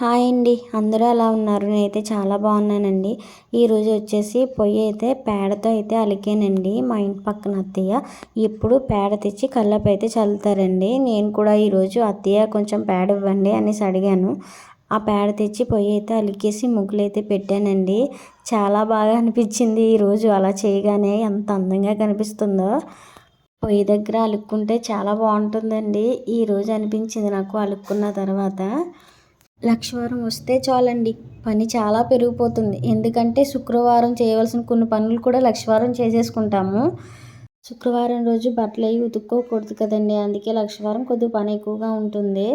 Hi అండి. అందరూ ఎలా ఉన్నారు? నేనైతే చాలా బాగున్నానండి. ఈరోజు వచ్చేసి పొయ్యి అయితే పేడతో అయితే అలికానండి. మా ఇంటి పక్కన అత్తయ్య ఇప్పుడు పేడ తెచ్చి కళ్ళపై అయితే చల్లుతారండి. నేను కూడా ఈరోజు అత్తయ్య కొంచెం పేడ ఇవ్వండి అనేసి అడిగాను. ఆ పేడ తెచ్చి పొయ్యి అయితే అలికేసి ముగ్గులు అయితే పెట్టానండి. చాలా బాగా అనిపించింది ఈరోజు అలా చేయగానే ఎంత అందంగా కనిపిస్తుందో. పొయ్యి దగ్గర అలుక్కుంటే చాలా బాగుంటుందండి. ఈరోజు అనిపించింది నాకు అలుక్కున్న తర్వాత. లక్షవారం వస్తే చాలండి. పని చాలా పెరిగిపోతుంది. ఎందుకంటే శుక్రవారం చేయవలసిన కొన్ని పనులు కూడా లక్షవారం చేసేసుకుంటాము. శుక్రవారం రోజు బట్టలు అవి ఉతుక్కోకూడదు కదండి. అందుకే లక్షవారం కొద్దిగా పని ఎక్కువగా ఉంటుంది.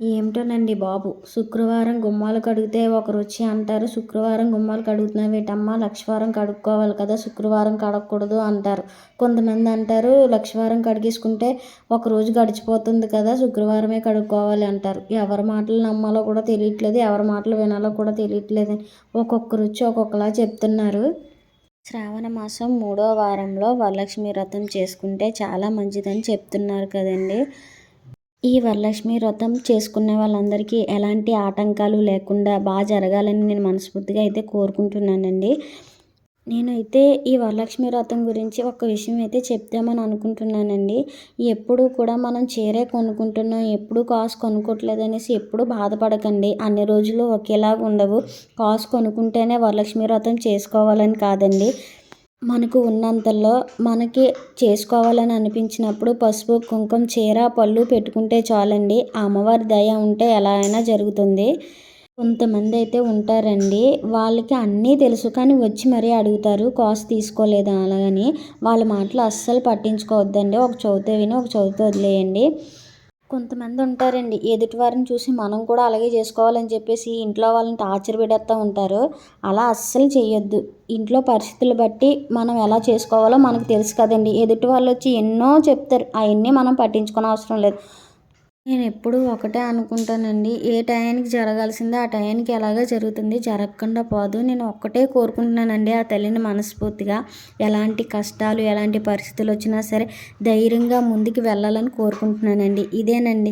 ఏమిటోనండి బాబు? శుక్రవారం గుమ్మాలు కడిగితే ఒకరు వచ్చి అంటారు. శుక్రవారం గుమ్మాలు కడుగుతున్నావేటమ్మా? లక్షవారం కడుక్కోవాలి కదా శుక్రవారం కడగకూడదు అంటారు. కొంతమంది అంటారు లక్షవారం కడిగేసుకుంటే ఒక రోజు గడిచిపోతుంది కదా శుక్రవారమే కడుక్కోవాలి అంటారు. ఎవరి మాటలు నమ్మాలో కూడా తెలియట్లేదు ఎవరి మాటలు వినాలో కూడా తెలియట్లేదు. ఒక్కొక్కరు వచ్చి ఒక్కొక్కలా చెప్తున్నారు. శ్రావణ మాసం మూడో వారంలో వరలక్ష్మి వ్రతం చేసుకుంటే చాలా మంచిదని చెప్తున్నారు కదండి. ఈ వరలక్ష్మి వ్రతం చేసుకునే వాళ్ళందరికీ ఎలాంటి ఆటంకాలు లేకుండా బాగా జరగాలని నేను మనస్ఫూర్తిగా అయితే కోరుకుంటున్నానండి. నేనైతే ఈ వరలక్ష్మి వ్రతం గురించి ఒక విషయం అయితే చెప్తామని అనుకుంటున్నానండి. ఎప్పుడు కూడా మనం చీరే కొనుక్కుంటున్నాం ఎప్పుడు కాసు కొనుక్కోవట్లేదు అనేసి ఎప్పుడు బాధపడకండి. అన్ని రోజులు ఒకేలాగా ఉండవు. కాసు కొనుక్కుంటేనే వరలక్ష్మి వ్రతం చేసుకోవాలని కాదండి. మనకు ఉన్నంతలో మనకి చేసుకోవాలని అనిపించినప్పుడు పసుపు కుంకుమ చీర పళ్ళు పెట్టుకుంటే చాలండి. ఆ అమ్మవారి దయ ఉంటే ఎలా అయినా జరుగుతుంది. కొంతమంది అయితే ఉంటారండి. వాళ్ళకి అన్నీ తెలుసు కానీ వచ్చి మరీ అడుగుతారు కాస్ట్ తీసుకోలేదా అలాగని వాళ్ళ మాటలు అస్సలు పట్టించుకోవద్దండి. ఒక చవితే విని ఒక చవితే వదిలేయండి. కొంతమంది ఉంటారండి. ఎదుటి వారిని చూసి మనం కూడా అలాగే చేసుకోవాలని చెప్పేసి ఇంట్లో వాళ్ళని టార్చర్ పెడేస్తూ ఉంటారు. అలా అస్సలు చేయొద్దు ఇంట్లో పరిస్థితులు బట్టి మనం ఎలా చేసుకోవాలో మనకు తెలుసు కదండి. ఎదుటి వాళ్ళు వచ్చి ఎన్నో చెప్తారు. అవన్నీ మనం పట్టించుకోని అవసరం లేదు. నేను ఎప్పుడూ ఒకటే అనుకుంటానండి. ఏ టయానికి జరగాల్సిందో ఆ టయానికి ఎలాగో జరుగుతుంది జరగకుండా పోదు. నేను ఒక్కటే కోరుకుంటున్నానండి ఆ తల్లిని మనస్ఫూర్తిగా. ఎలాంటి కష్టాలు ఎలాంటి పరిస్థితులు వచ్చినా సరే ధైర్యంగా ముందుకు వెళ్ళాలని కోరుకుంటున్నానండి. ఇదేనండి.